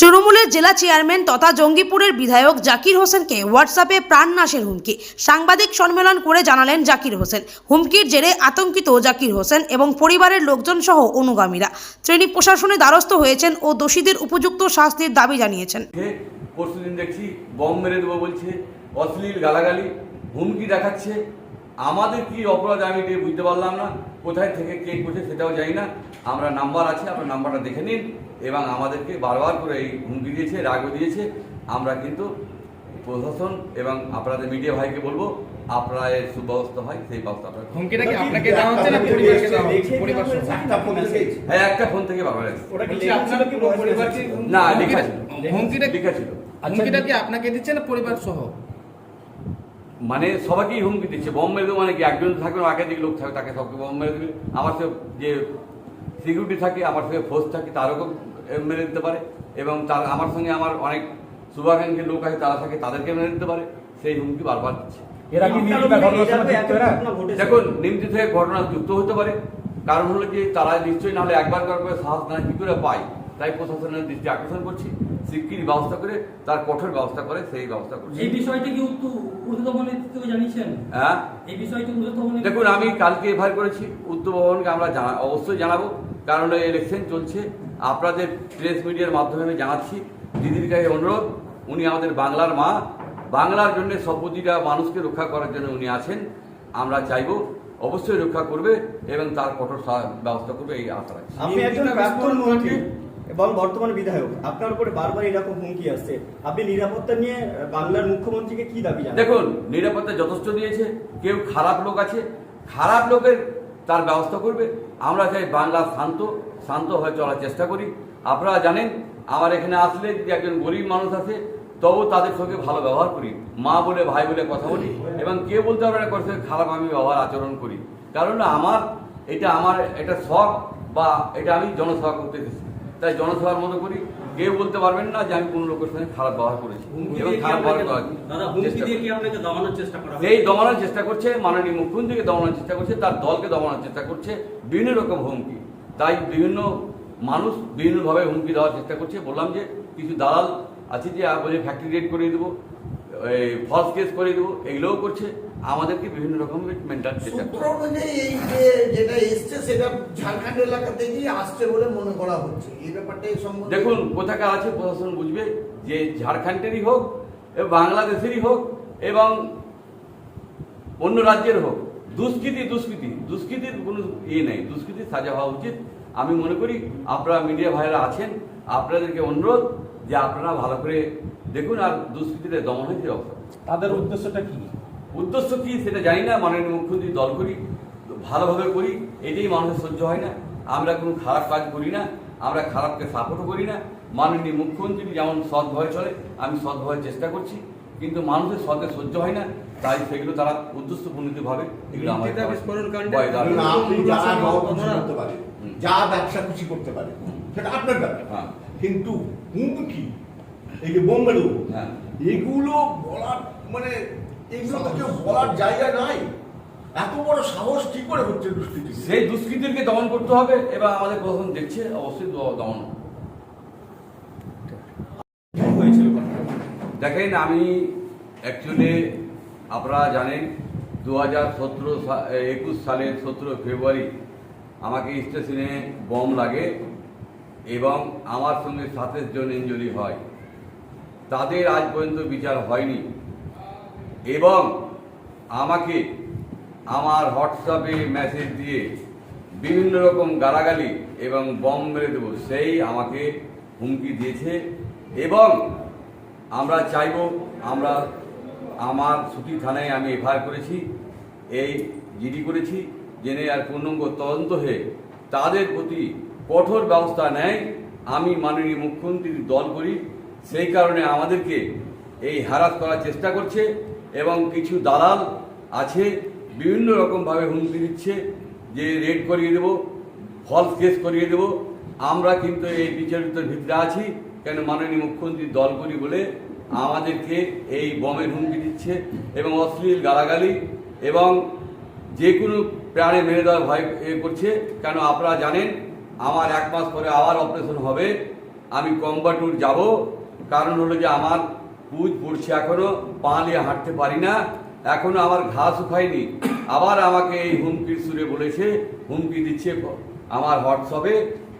তৃণমূলের জেলা চেয়ারম্যান তথা জঙ্গিপুরের বিধায়ক জাকির হোসেনকে হোয়াটসঅ্যাপে প্রাণনাশের হুমকি। সাংবাদিক সম্মেলন করে জানালেন জাকির হোসেন। হুমকির জেরে আতঙ্কিত জাকির হোসেন এবং পরিবারের লোকজন সহ অনুগামীরা। শ্রেণি প্রশাসনে দ্বারস্থ হয়েছেন ও দোষীদের উপযুক্ত শাস্তির দাবি জানিয়েছেন। পরশুদিন দেখছি বম মেরে দেবো বলছে, অশ্লীল গালাগালি, হুমকি দেখাচ্ছে। আমাদের কি অপরাধ আমি বুঝতে পারলাম না। কোথায় থেকে কে করছে সেটাও জানি না। আমরা নাম্বার আছে আপনার নাম্বারটা দেখে নিন এবং আমাদেরকে বারবার করে এই হুমকি দিয়েছে রাগও দিয়েছে। আমরা কিন্তু প্রশাসন এবং আপনাদের মিডিয়া ভাইকে বলব আপনারা এর সুব্যবস্থা হয় সেই ব্যবস্থা আপনারা করুন। হুমকিটা কি আপনাকে দেওয়া হচ্ছে না পরিবারকে দেওয়া হচ্ছে? পরিবার একটা ফোন থেকে হ্যাঁ একটা ফোন থেকে বাবা ওটা কি বলছি লেখা আপনার ছিল কি পরিবারকে না হুমকিটা- লেখা ছিল। হুমকিটা লেখা ছিল। হুমকিটা কি আপনাকে দিচ্ছে না পরিবার সহ? মানে সবাইকেই হুমকি দিচ্ছে। বম মেরে দেবো মানে কি? একজন থাকবে না একাধিক লোক থাকবে তাকে সবকে বম মেরে দেবে। আমার সে যে সিকিউরিটি থাকে আমার সঙ্গে ফোর্স থাকে তারও মেরে দিতে পারে। এবং তার আমার সঙ্গে আমার অনেক শুভাকাঙ্ক্ষী লোক আছে তারা থাকে তাদেরকে মেরে দিতে পারে। সেই হুমকি বারবার দিচ্ছে। দেখুন নিমতি থেকে ঘটনা যুক্ত হতে পারে। কারণ হলো যে তারা নিশ্চয়ই নাহলে একবার পরে সাহস না কি করে পায়? তাই প্রশাসনের দৃষ্টি আকর্ষণ করছি। শিগগিরই ব্যবস্থা করে তার কঠোর ব্যবস্থা করে সেই ব্যবস্থা করছি। এই বিষয়টি কি উত্তর ঊর্ধ্বতনের থেকে জানিয়েছেন? হ্যাঁ। এই বিষয়টি দেখুন আমি কালকে এফআইআর করেছি উত্তর ভবনকে আমরা জানা অবশ্যই জানাব কারণ এই ইলেকশন চলছে। আপনাদের প্রেস মিডিয়ার মাধ্যমে আমি জানাচ্ছি দিদির কাছে অনুরোধ উনি আমাদের বাংলার মা। বাংলার জন্য সব মানুষকে রক্ষা করার জন্য উনি আছেন। আমরা চাইব অবশ্যই রক্ষা করবে এবং তার কঠোর ব্যবস্থা করবে এই আশা রাখছি। এবং বর্তমান বিধায়ক, আপনার উপরে বারবার এরকম হুমকি আসছে। আপনি নিরাপত্তা নিয়ে বাংলার মুখ্যমন্ত্রীকে কি দাবি জানান? দেখুন, নিরাপত্তা যথেষ্ট দিয়েছে, কেউ খারাপ লোক আছে। খারাপ লোকের তার ব্যবস্থা করবে। আমরা চাই বাংলা শান্ত শান্ত হয়ে চলার চেষ্টা করি। আপনারা জানেন, আমার এখানে আসলে যদি একজন গরিব মানুষ আছে, তবু তাদের সঙ্গে ভালো ব্যবহার করি। মা বলে, ভাই বলে কথা বলি। এবং কেউ বলতে পারবে না সঙ্গে খারাপ আমি ব্যবহার আচরণ করি। কারণ আমার, এটা আমার, এটা শখ বা এটা আমি জনসভা করতে এসেছি। তাই জনসভার মতো করি। কেউ বলতে পারবেন না যে আমি কোনো লোকের সঙ্গে খারাপ ব্যবহার করেছি। এবং খারাপ ব্যবহার চেষ্টা করি। দমানোর চেষ্টা করা সেই দমানোর চেষ্টা করছে মাননীয় মুখ্যমন্ত্রীকে দমানোর চেষ্টা করছে তার দলকে দমানোর চেষ্টা করছে বিভিন্ন রকম হুমকি। তাই বিভিন্ন মানুষ বিভিন্নভাবে হুমকি দেওয়ার চেষ্টা করছে। বললাম যে কিছু দালাল আছে যে বলে ফ্যাক্টরি রেড করিয়ে দেবো। ফলস কেস করিয়ে দেবো এগুলোও করছে। আমাদেরকে বিভিন্ন রকম মেন্টাল সূত্র অনুযায়ী এই যে যেটা এসছে সেটা ঝাড়খণ্ড এলাকা থেকেই আসছে বলে মনে করা হচ্ছে। এই ব্যাপারটা এই সম্বন্ধে দেখুন কোথাকার আছে প্রশাসন বুঝবে যে ঝাড়খণ্ডেরই হোক বাংলাদেশেরই হোক এবং অন্য রাজ্যের হোক। দুষ্কৃতি দুষ্কৃতি। দুষ্কৃতির কোনো ইয়ে নেই। দুষ্কৃতির সাজা হওয়া উচিত। আমি মনে করি আপনারা মিডিয়া ভাইরা আছেন আপনাদেরকে অনুরোধ যে আপনারা ভালো করে দেখুন আর দুষ্কৃতিতে দমন হয়েছে অবস্থা তাদের উদ্দেশ্যটা কি? উদ্দেশ্য কি সেটা জানি না মাননীয় মুখ্যমন্ত্রী দল করি ভালোভাবে করি এটাই মানুষের সহ্য হয় না। আমরা কোনো খারাপ কাজ করি না আমরা খারাপকে সাপোর্টও করি না। মাননীয় মুখ্যমন্ত্রী যেমন সৎভাবে চলে আমি সৎভাবে চেষ্টা করছি কিন্তু মানুষের সতে সহ্য হয় না তাই সেগুলো তারা এগুলো করতে পারে যা ব্যবসা খুশি করতে পারে সেটা আপনার ব্যাপার। হ্যাঁ। কিন্তু হুমকি এই যে বোম্বে হ্যাঁ। এগুলো বলার মানে এগুলো তো কেউ বলার জায়গা নাই। এত বড় সাহস কি করে হচ্ছে দুষ্কৃতি সেই দুষ্কৃতিকে দমন করতে হবে এবার আমাদের প্রশাসন দেখছে অবশ্যই দমন। হয়েছিল দেখেন আমি অ্যাকচুয়ালি আপনারা জানেন দু হাজার সতেরো একুশ সালের সতেরো ফেব্রুয়ারি আমাকে স্টেশনে বম লাগে। এবং আমার সঙ্গে সাতাশ জন ইঞ্জুরি হয়। তাদের আজ পর্যন্ত বিচার হয়নি। এবং আমাকে আমার হোয়াটসঅ্যাপে মেসেজ দিয়ে বিভিন্ন রকম গালাগালি এবং বম মেরে দেবো, সেই আমাকে হুমকি দিয়েছে। এবং আমরা চাইব, আমরা আমার ছুটি থানায় আমি এফআইআর করেছি, এই জিডি করেছি, জেনে আর পূর্ণাঙ্গ তদন্ত হয়ে তাদের প্রতি কঠোর ব্যবস্থা নেয়, আমি মাননীয় মুখ্যমন্ত্রীর দল করি। সেই কারণে আমাদেরকে এই হারাস করার চেষ্টা করছে এবং কিছু দালাল আছে, বিভিন্ন রকমভাবে হুমকি দিচ্ছে যে রেড করিয়ে দেবো ফলস কেস করিয়ে দেবো। আমরা কিন্তু এই বিচারিতের ভিতরে আছি, কেন মাননীয় মুখ্যমন্ত্রীর দল করি বলে আমাদেরকে এই বমের হুমকি দিচ্ছে এবং অশ্লীল গালাগালি এবং যে কোনো প্রাণে মেরে দেওয়ার ভয় করছে। কেন আপনারা জানেন আমার এক মাস পরে আবার অপারেশন হবে। আমি কম্বাটুর যাব। কারণ হলো যে আমার পুজ পড়ছে এখনও, পা নিয়ে হাঁটতে পারি না। এখনও আমার ঘা শুকায়নি। আবার আমাকে এই হুমকির সুরে বলেছে, হুমকি দিচ্ছে আমার হোয়াটসঅ্যাপে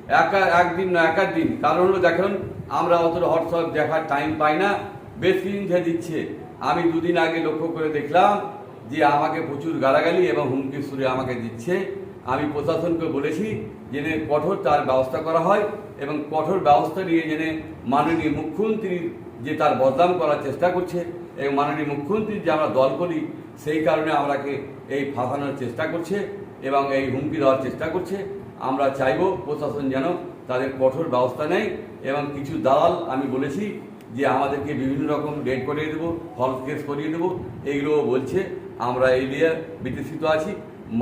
একা, একদিন না একার দিন। কারণ হলো দেখুন, আমরা অতটা হোয়াটসঅ্যাপ দেখার টাইম পাই না। বেশ কিছুদিন ধরে দিচ্ছে। আমি দুদিন আগে লক্ষ্য করে দেখলাম যে আমাকে প্রচুর গালাগালি এবং হুমকির সুরে আমাকে দিচ্ছে। আমি প্রশাসনকে বলেছি জেনে কঠোর তার ব্যবস্থা করা হয় এবং কঠোর ব্যবস্থা নিয়ে জেনে মাননীয় মুখ্যমন্ত্রী যে তার বদনাম করার চেষ্টা করছে এবং মাননীয় মুখ্যমন্ত্রীর যে আমরা দল করি, সেই কারণে আমরাকে এই ফাঁসানোর চেষ্টা করছে এবং এই হুমকি দেওয়ার চেষ্টা করছে। আমরা চাইব প্রশাসন যেন তাদের কঠোর ব্যবস্থা নেয় এবং কিছু দালাল, আমি বলেছি যে আমাদেরকে বিভিন্ন রকম ডেট করিয়ে দেবো ফলস কেস করিয়ে দেবো এগুলো বলছে। আমরা এই নিয়ে বিতৃষিত আছি।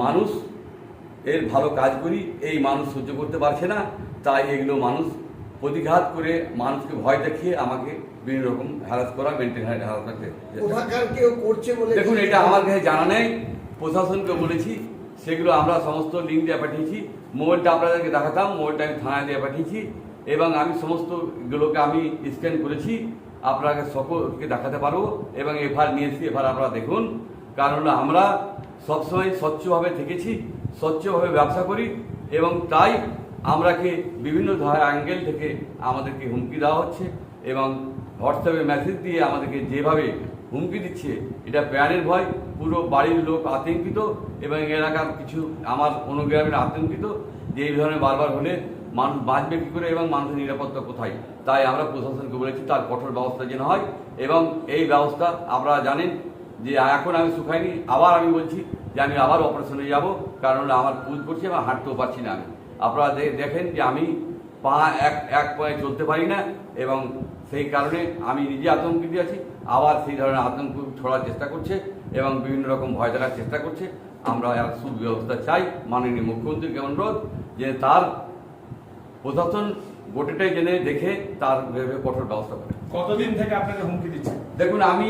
মানুষ এর ভালো কাজ করি এই মানুষ সহ্য করতে পারছে না তাই এগুলো মানুষ প্রতিঘাত করে মানুষকে ভয় দেখিয়ে আমাকে বিভিন্ন রকম হ্যারাস করা মেনটেন হ্যারাস করছে বলে দেখুন এটা আমার কাছে জানা নেই প্রশাসনকে বলেছি সেগুলো আমরা সমস্ত লিঙ্ক দিয়ে পাঠিয়েছি মোবাইলটা আপনাদেরকে দেখাতাম মোবাইলটা আমি থানায় দিয়ে পাঠিয়েছি এবং আমি সমস্ত গুলোকে আমি স্ক্যান করেছি আপনাকে সকলকে দেখাতে পারব এবং এফআর নিয়ে এসেছি এফআর আপনারা দেখুন। কারণ আমরা সবসময় স্বচ্ছভাবে থেকেছি, স্বচ্ছভাবে ব্যবসা করি এবং তাই আমরাকে বিভিন্ন ধরনের অ্যাঙ্গেল থেকে আমাদেরকে হুমকি দেওয়া হচ্ছে এবং হোয়াটসঅ্যাপে মেসেজ দিয়ে আমাদেরকে যেভাবে হুমকি দিচ্ছে, এটা প্যানের ভয়, পুরো বাড়ির লোক আতঙ্কিত এবং এলাকার কিছু আমার অনুগ্রামের আতঙ্কিত যে এই ধরনের বারবার হলে মানুষ বাঁচবে কী করে এবং মানুষের নিরাপত্তা কোথায়? তাই আমরা প্রশাসনকে বলেছি তার কঠোর ব্যবস্থা যেন হয় এবং এই ব্যবস্থা আপনারা জানেন যে এখন আমি শুকাইনি আবার আমি বলছি যে আমি আবার অপারেশনে যাব কারণ আমার পুজ করছি এবং হাঁটতেও পারছি না আমি। আপনারা দেখেন যে আমি পা এক এক পায়ে চলতে পারি না এবং সেই কারণে আমি নিজে আতঙ্কিত আছি। আবার সেই ধরনের আতঙ্ক ছড়ার চেষ্টা করছে এবং বিভিন্ন রকম ভয় দেখার চেষ্টা করছে। আমরা এক সুব্যবস্থা চাই মাননীয় মুখ্যমন্ত্রীকে অনুরোধ যে তার প্রশাসন গোটেটাই জেনে দেখে তার কঠোর ব্যবস্থা করে। কতদিন থেকে আপনাকে হুমকি দিচ্ছে? দেখুন আমি